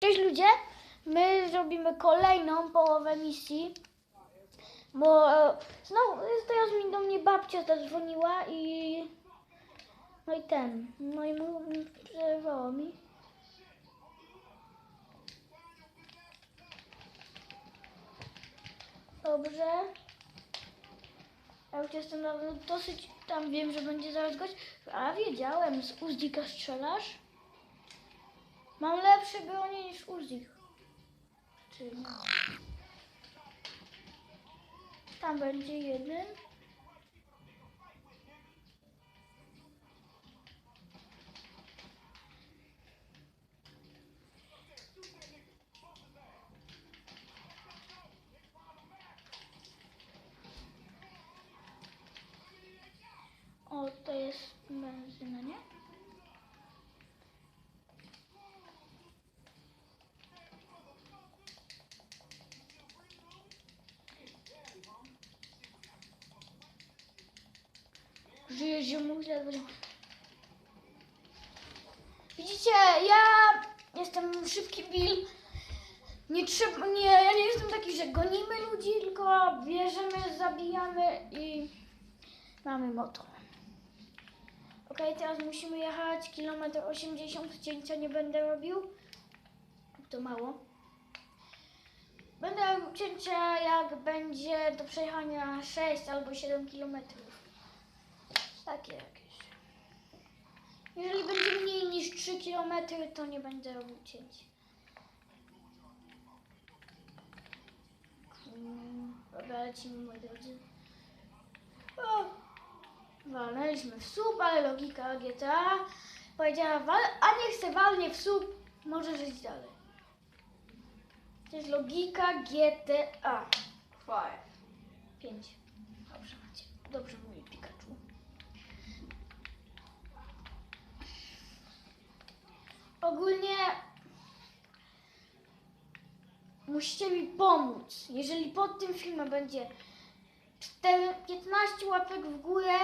Cześć ludzie, my zrobimy kolejną połowę misji, bo e, znowu teraz mi do mnie babcia zadzwoniła i no i ten, no i mu przerwało mi. Dobrze. Ja już jestem na, no, dosyć, tam wiem, że będzie zaraz gość, a wiedziałem, z Uzdika strzelasz? Mam lepsze bronie niż Uzik. Czyli... Tam będzie jeden. Żyję ziomu Widzicie, ja jestem szybki Bill. Nie trzeba, nie, ja nie jestem taki, że gonimy ludzi, tylko bierzemy, zabijamy i mamy motor. Okej, teraz musimy jechać kilometr 80, cięcia nie będę robił. To mało. Będę robił cięcia jak będzie do przejechania 6 albo 7 kilometrów. Takie jakieś. Jeżeli będzie mniej niż 3 km, to nie będę robił cięć. Dobra, lecimy moi drodzy. O, walnęliśmy w słup, ale logika GTA powiedziała, wal, a nie chcę walnie w słup, możesz iść dalej. To jest logika GTA. Five. 5. Dobrze macie. Dobrze mówi musicie mi pomóc. Jeżeli pod tym filmem będzie 4, 15 łapek w górę,